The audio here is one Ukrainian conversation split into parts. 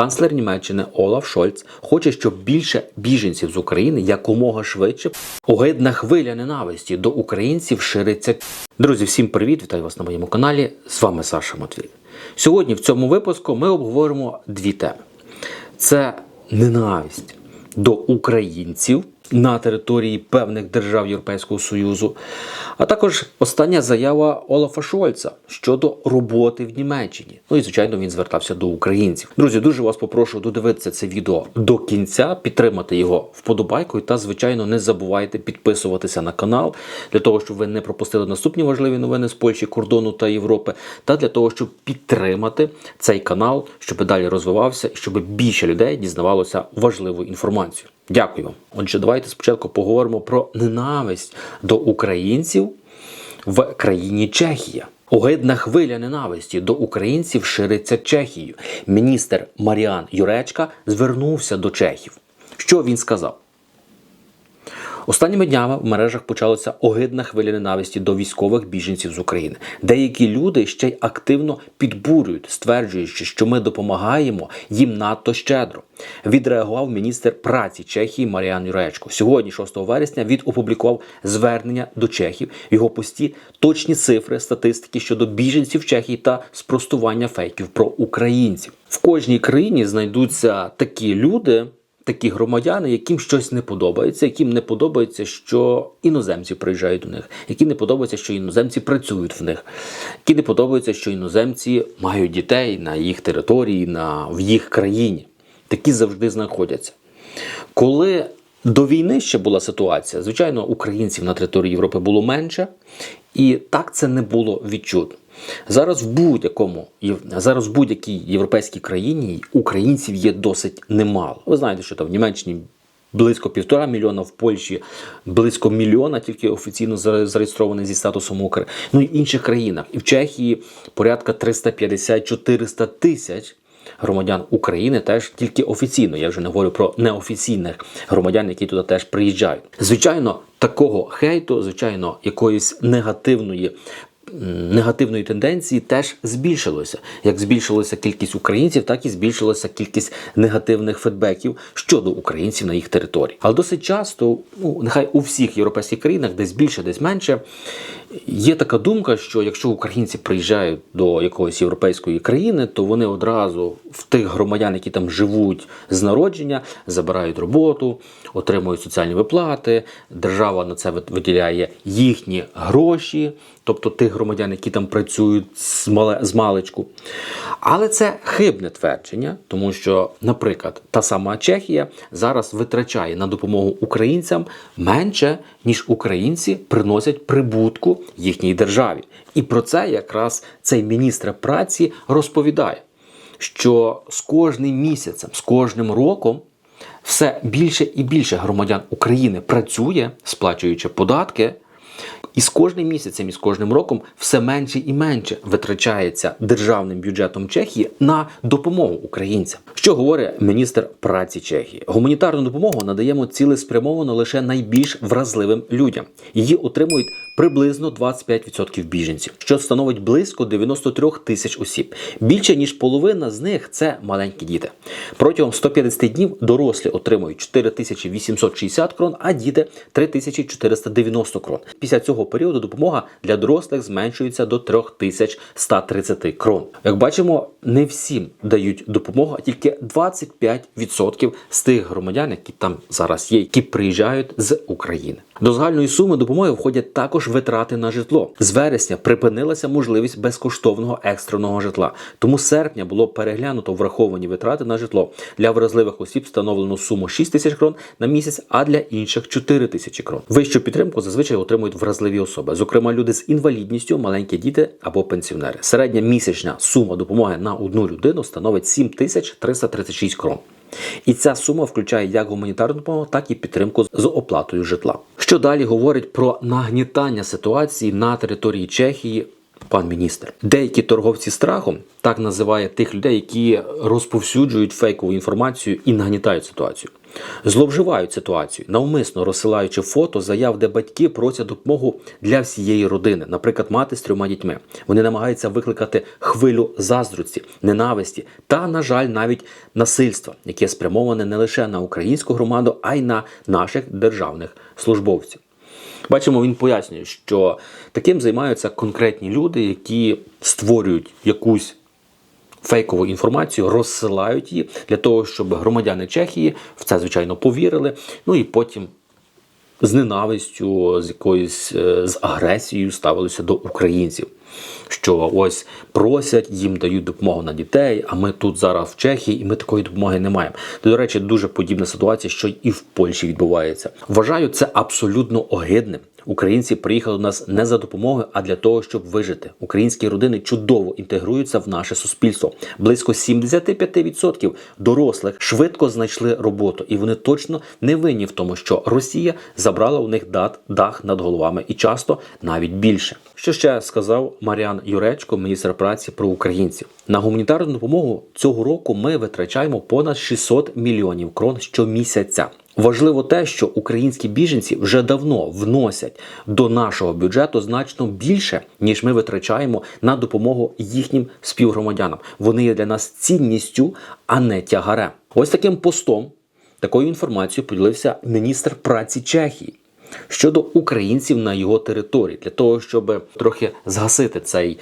Канцлер Німеччини Олаф Шольц хоче, щоб більше біженців з України якомога швидше огидна хвиля ненависті до українців шириться. Друзі, всім привіт! Вітаю вас на моєму каналі. З вами Саша Матвій. Сьогодні в цьому випуску ми обговоримо дві теми: це ненависть до українців на території певних держав Європейського Союзу, а також остання заява Олафа Шольца щодо роботи в Німеччині. Ну і звичайно він звертався до українців. Друзі, дуже вас попрошу додивитися це відео до кінця, підтримати його вподобайкою та, звичайно, не забувайте підписуватися на канал для того, щоб ви не пропустили наступні важливі новини з Польщі, кордону та Європи, та для того, щоб підтримати цей канал, щоб далі розвивався і щоб більше людей дізнавалося важливу інформацію. Дякую вам. Отже, давайте спочатку поговоримо про ненависть до українців в країні Чехія. Огидна хвиля ненависті до українців шириться Чехією. Міністр Маріан Юречка звернувся до чехів. Що він сказав? Останніми днями в мережах почалася огидна хвиля ненависті до військових біженців з України. Деякі люди ще й активно підбурюють, стверджуючи, що ми допомагаємо їм надто щедро. Відреагував міністр праці Чехії Маріан Юречко. Сьогодні, 6 вересня, він опублікував звернення до чехів. Його пості точні цифри статистики щодо біженців Чехії та спростування фейків про українців. В кожній країні знайдуться такі люди такі громадяни, яким щось не подобається, яким не подобається, що іноземці приїжджають до них, які не подобається, що іноземці працюють в них, які не подобається, що іноземці мають дітей на їх території, на в їх країні. Такі завжди знаходяться. Коли до війни ще була ситуація, звичайно, українців на території Європи було менше, і так це не було відчутно. Зараз в будь-якому зараз в будь-якій європейській країні українців є досить немало. Ви знаєте, що там в Німеччині близько півтора мільйона, в Польщі близько мільйона, тільки офіційно зареєстровані зі статусом України. Ну і в інших країнах. І в Чехії порядка 350-400 тисяч. Громадян України теж тільки офіційно. Я вже не говорю про неофіційних громадян, які туди теж приїжджають. Звичайно, такого хейту, звичайно, якоїсь негативної негативної тенденції теж збільшилося. Як збільшилася кількість українців, так і збільшилася кількість негативних фідбеків щодо українців на їх території. Але досить часто, ну нехай у всіх європейських країнах, десь більше, десь менше, є така думка, що якщо українці приїжджають до якоїсь європейської країни, то вони одразу в тих громадян, які там живуть з народження, забирають роботу, отримують соціальні виплати. Держава на це виділяє їхні гроші, тобто тих громадян, які там працюють з, маличку. Але це хибне твердження, тому що, наприклад, та сама Чехія зараз витрачає на допомогу українцям менше, ніж українці приносять прибутку їхній державі. І про це якраз цей міністр праці розповідає, що з кожним місяцем, з кожним роком. Все більше і більше громадян України працює, сплачуючи податки. І з кожним місяцем, і з кожним роком все менше і менше витрачається державним бюджетом Чехії на допомогу українцям. Що говорить міністр праці Чехії? Гуманітарну допомогу надаємо цілеспрямовано лише найбільш вразливим людям. Її отримують приблизно 25% біженців, що становить близько 93 тисяч осіб. Більше ніж половина з них це маленькі діти. Протягом 150 днів дорослі отримують 4860 крон, а діти 3490 крон. Після цього періоду допомога для дорослих зменшується до 3130 крон. Як бачимо, не всім дають допомогу, а тільки 25% з тих громадян, які там зараз є, які приїжджають з України. До загальної суми допомоги входять також витрати на житло. З вересня припинилася можливість безкоштовного екстреного житла. Тому з серпня було переглянуто враховані витрати на житло. Для вразливих осіб встановлено суму 6 тисяч крон на місяць, а для інших 4 тисячі крон. Вищу підтримку зазвичай отримують вразливі особи, зокрема люди з інвалідністю, маленькі діти або пенсіонери. Середня місячна сума допомоги на одну людину становить 7336 крон. І ця сума включає як гуманітарну допомогу, так і підтримку з оплатою житла. Що далі говорить про нагнітання ситуації на території Чехії пан міністр. Деякі торговці страхом так називає тих людей, які розповсюджують фейкову інформацію і нагнітають ситуацію. Зловживають ситуацію, навмисно розсилаючи фото заяв, де батьки просять допомогу для всієї родини, наприклад, мати з трьома дітьми. Вони намагаються викликати хвилю заздрості, ненависті та, на жаль, навіть насильства, яке спрямоване не лише на українську громаду, а й на наших державних службовців. Бачимо, він пояснює, що таким займаються конкретні люди, які створюють якусь фейкову інформацію, розсилають її для того, щоб громадяни Чехії в це звичайно повірили. Ну і потім з ненавистю, з якоюсь е, з агресією ставилися до українців. Що ось просять, їм дають допомогу на дітей, а ми тут зараз в Чехії, і ми такої допомоги не маємо. До речі, дуже подібна ситуація, що і в Польщі відбувається. Вважаю це абсолютно огидним. Українці приїхали до нас не за допомогою, а для того, щоб вижити. Українські родини чудово інтегруються в наше суспільство. Близько 75% дорослих швидко знайшли роботу, і вони точно не винні в тому, що Росія забрала у них дах над головами і часто навіть більше. Що ще сказав Маріан Юречко, міністр праці про українців на гуманітарну допомогу цього року. Ми витрачаємо понад 600 мільйонів крон щомісяця. Важливо те, що українські біженці вже давно вносять до нашого бюджету значно більше, ніж ми витрачаємо на допомогу їхнім співгромадянам. Вони є для нас цінністю, а не тягарем. Ось таким постом, такою інформацією поділився міністр праці Чехії щодо українців на його території, для того, щоб трохи згасити цей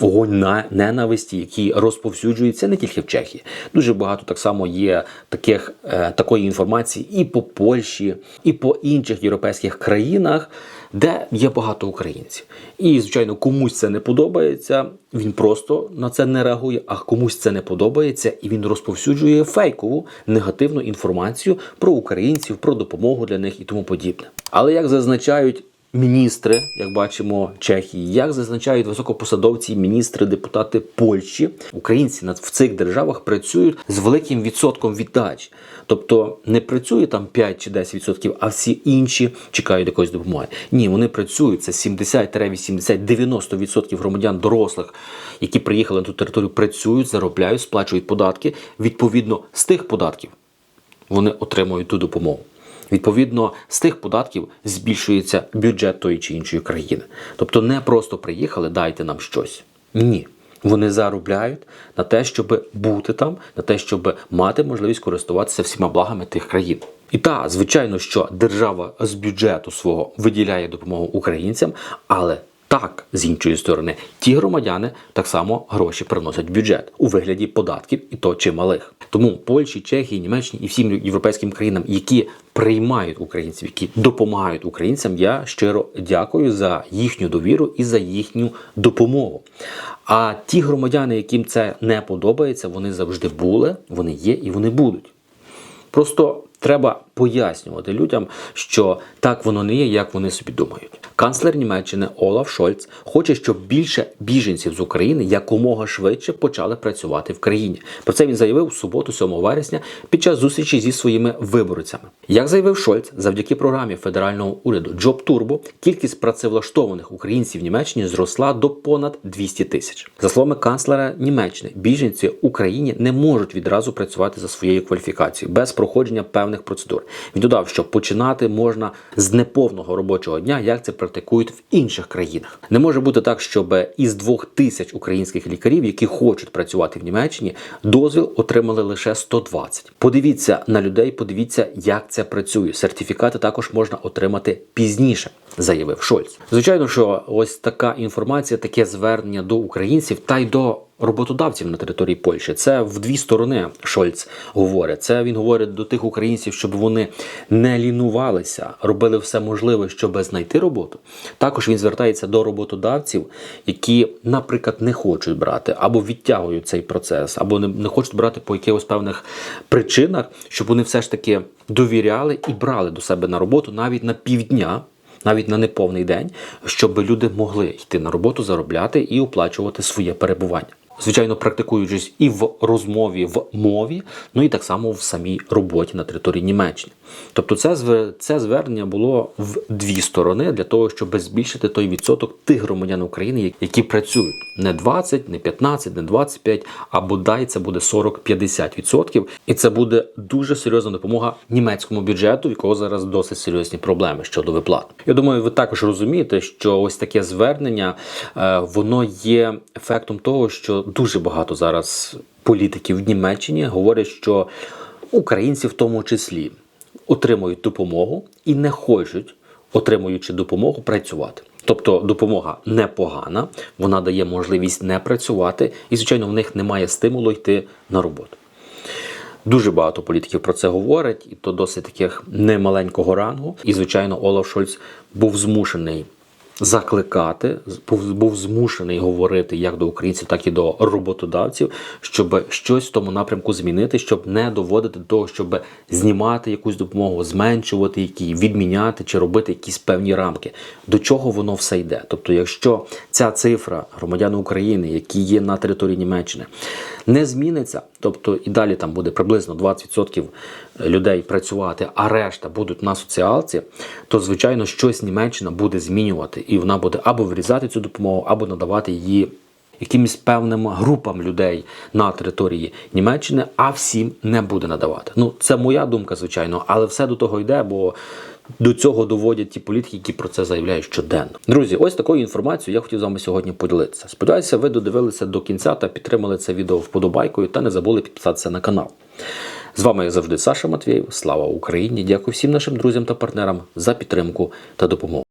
вогонь на ненависті, який розповсюджується не тільки в Чехії. Дуже багато так само є таких е, такої інформації і по Польщі, і по інших європейських країнах, де є багато українців. І, звичайно, комусь це не подобається. Він просто на це не реагує, а комусь це не подобається, і він розповсюджує фейкову негативну інформацію про українців, про допомогу для них і тому подібне. Але як зазначають міністри, як бачимо, Чехії, як зазначають високопосадовці, міністри, депутати Польщі, українці в цих державах працюють з великим відсотком віддач. Тобто не працює там 5 чи 10 відсотків, а всі інші чекають якоїсь допомоги. Ні, вони працюють. Це 70-80-90 відсотків громадян дорослих, які приїхали на ту територію, працюють, заробляють, сплачують податки. Відповідно, з тих податків вони отримують ту допомогу. Відповідно, з тих податків збільшується бюджет тої чи іншої країни. Тобто не просто приїхали, дайте нам щось. Ні. Вони заробляють на те, щоб бути там, на те, щоб мати можливість користуватися всіма благами тих країн. І так, звичайно, що держава з бюджету свого виділяє допомогу українцям, але так, з іншої сторони, ті громадяни так само гроші приносять в бюджет у вигляді податків і то чималих. Тому Польщі, Чехії, Німеччині і всім європейським країнам, які приймають українців, які допомагають українцям, я щиро дякую за їхню довіру і за їхню допомогу. А ті громадяни, яким це не подобається, вони завжди були, вони є і вони будуть. Просто треба пояснювати людям, що так воно не є, як вони собі думають. Канцлер Німеччини Олаф Шольц хоче, щоб більше біженців з України якомога швидше почали працювати в країні. Про це він заявив у суботу, 7 вересня, під час зустрічі зі своїми виборцями. Як заявив Шольц, завдяки програмі федерального уряду Job Turbo кількість працевлаштованих українців в Німеччині зросла до понад 200 тисяч. За словами канцлера Німеччини, біженці в Україні не можуть відразу працювати за своєю кваліфікацією без проходження певних процедур. Він додав, що починати можна з неповного робочого дня, як це практикують в інших країнах. Не може бути так, щоб із двох тисяч українських лікарів, які хочуть працювати в Німеччині, дозвіл отримали лише 120. Подивіться на людей, подивіться, як це працює. Сертифікати також можна отримати пізніше. Заявив Шольц. Звичайно, що ось така інформація, таке звернення до українців та й до роботодавців на території Польщі. Це в дві сторони Шольц говорить. Це він говорить до тих українців, щоб вони не лінувалися, робили все можливе, щоб знайти роботу. Також він звертається до роботодавців, які, наприклад, не хочуть брати або відтягують цей процес, або не, хочуть брати по якихось певних причинах, щоб вони все ж таки довіряли і брали до себе на роботу навіть на півдня. Навіть на неповний день, щоб люди могли йти на роботу, заробляти і оплачувати своє перебування. Звичайно, практикуючись і в розмові в мові, ну і так само в самій роботі на території Німеччини. Тобто, це це звернення було в дві сторони для того, щоб збільшити той відсоток тих громадян України, які працюють не 20, не 15, не 25, а бодай це буде 40-50%. І це буде дуже серйозна допомога німецькому бюджету, в якого зараз досить серйозні проблеми щодо виплат. Я думаю, ви також розумієте, що ось таке звернення е, воно є ефектом того, що дуже багато зараз політиків в Німеччині говорять, що українці в тому числі отримують допомогу і не хочуть, отримуючи допомогу, працювати. Тобто допомога непогана, вона дає можливість не працювати, і, звичайно, в них немає стимулу йти на роботу. Дуже багато політиків про це говорять, і то досить таких немаленького рангу. І, звичайно, Олаф Шольц був змушений закликати, був, змушений говорити як до українців, так і до роботодавців, щоб щось в тому напрямку змінити, щоб не доводити до того, щоб знімати якусь допомогу, зменшувати її, відміняти чи робити якісь певні рамки. До чого воно все йде? Тобто, якщо ця цифра громадян України, які є на території Німеччини, не зміниться, тобто і далі там буде приблизно 20% людей працювати, а решта будуть на соціалці, то звичайно щось Німеччина буде змінювати, і вона буде або врізати цю допомогу, або надавати її якимось певним групам людей на території Німеччини, а всім не буде надавати. Ну це моя думка, звичайно, але все до того йде, бо. До цього доводять ті політики, які про це заявляють щоденно. Друзі, ось такою інформацією я хотів з вами сьогодні поділитися. Сподіваюся, ви додивилися до кінця та підтримали це відео вподобайкою та не забули підписатися на канал. З вами, як завжди, Саша Матвєєв. Слава Україні! Дякую всім нашим друзям та партнерам за підтримку та допомогу.